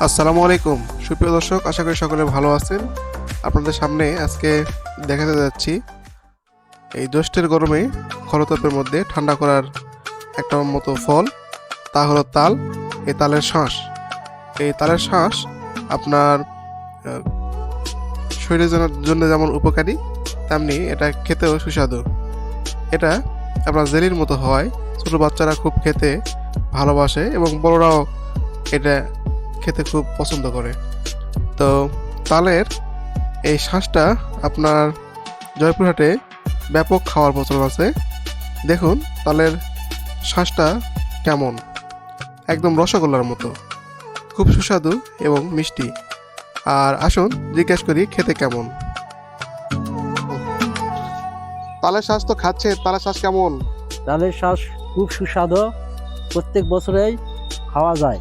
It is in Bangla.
আসসালামু আলাইকুম। সুপ্রিয় দর্শক, আশা করি সকলে ভালো আছেন। আপনাদের সামনে আজকে দেখাতে যাচ্ছি এই জ্যৈষ্ঠের গরমে খরতাপের মধ্যে ঠান্ডা করার একটা মতো ফল। তা হলো তাল, এই তালের শাঁস। এই তালের শাঁস আপনার শরীরের জন্য যেমন উপকারী, তেমনি এটা খেতেও সুস্বাদু। এটা আপনার জেলির মতো হয়। ছোটো বাচ্চারা খুব খেতে ভালোবাসে এবং বড়রাও এটা খেতে খুব পছন্দ করে। তো তালের এই শ্বাসটা আপনার জয়পুরহাটে ব্যাপক খাওয়ার প্রচলন আছে। দেখুন তালের শ্বাসটা কেমন। একদম রসগোল্লার মতো। খুব সুস্বাদু এবং মিষ্টি। আর আসুন জিজ্ঞেস করি খেতে কেমন। তালের শ্বাস তো খাচ্ছে, তালের শ্বাস কেমন? তালের শ্বাস খুব সুস্বাদু। প্রত্যেক বছরেই খাওয়া যায়।